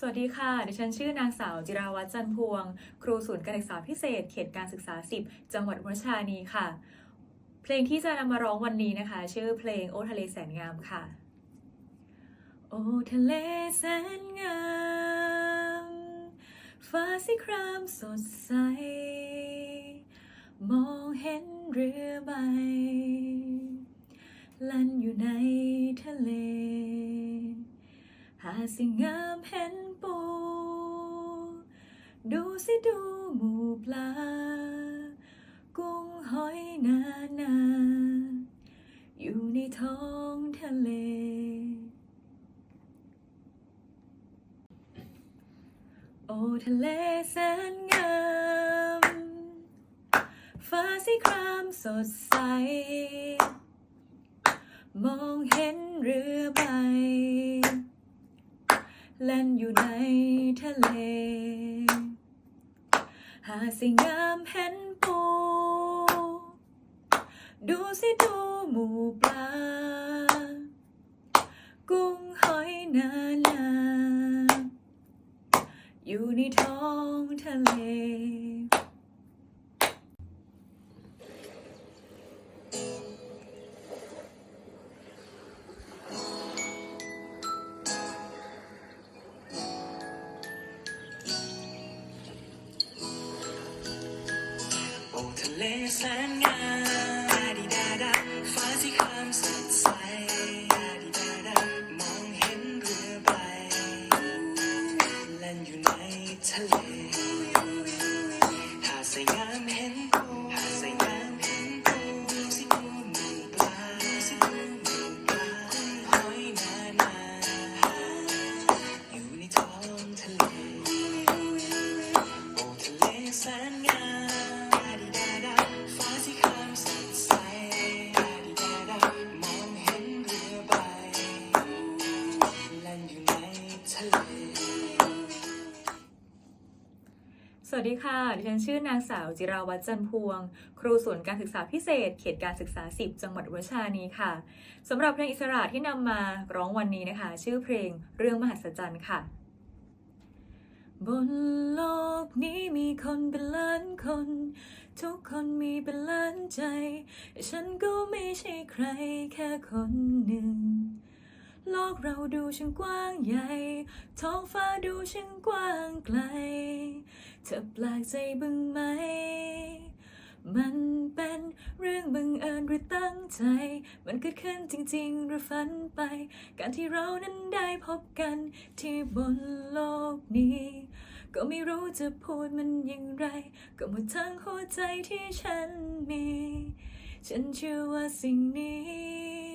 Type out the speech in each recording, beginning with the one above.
สวัสดีค่ะ ดิฉันชื่อนางสาวจิราวัฒน์จันพวง ครูศูนย์การศึกษาพิเศษ เขตการศึกษา 10 จังหวัดอุบลรชธานีค่ะ เพลงที่จะนำมาร้องวันนี้นะคะ ชื่อเพลงโอทะเลแสนงามค่ะ โอทะเลแสนงามฟ้าสีครามสดใส มองเห็นเรือใบ ลั่นอยู่ในทะเล หาสิ่งงามเห็นปู ดูสิดูหมูปลา กุ้งหอยนานา อยู่ในท้องทะเล โอทะเลแสนงามฟ้าสีครามสดใส มองเห็นเรือใบ แล่นอยู่ในทะเล หาสิ่งงามเห็นปู ดูสิดูหมูปลา กุ้งหอยนานาอยู่ในท้องทะเล เลแสนงามดาดิดาดาฟ้าที่ความสดใสดาดิดาดามองเห็นเรือใบแล่นอยู่ในทะเล สวัสดีค่ะ ดิฉันชื่อนางสาวจิราวัฒน์จันพวง ครูศูนย์การศึกษาพิเศษ เขตการศึกษา 10 จังหวัดอุบลราชธานีค่ะ สำหรับเพลงอิสระที่นำมาร้องวันนี้นะคะ ชื่อเพลงเรื่องมหัศจรรย์ค่ะ บนโลกนี้มีคนเป็นล้านคน ทุกคนมีเป็นล้านใจแต่ฉันก็ไม่ใช่ใครแค่คนหนึ่งโลกเราดูช่างกว้างใหญ่ ท้องฟ้าดูช่างกว้างไกล ธอแปลกใจบ้างไหม มันเป็นเรื่องบังเอิญหรือตั้งใจ มันเกิดขึ้นจริง ๆ หรือฝันไป การที่เรานั้นได้พบกันที่บนโลกนี้ ก็ไม่รู้จะพูดมันอย่างไร ก็หมดทั้งหัวใจที่ฉันมี ฉันเชื่อว่าสิ่งนี้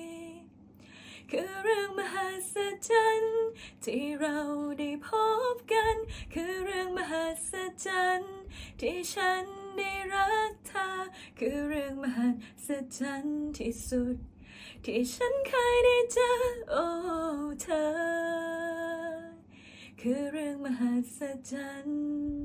คือเรื่องมหัศจรรย์ที่เราได้พบกัน คือเรื่อง ศจรรย์ที่ฉันได้รักเธอ คือเรื่องมหัศจรรย์ที่สุด ที่ฉันเคยได้เจอโอ้เธอ คือเรื่องมหัศจรรย์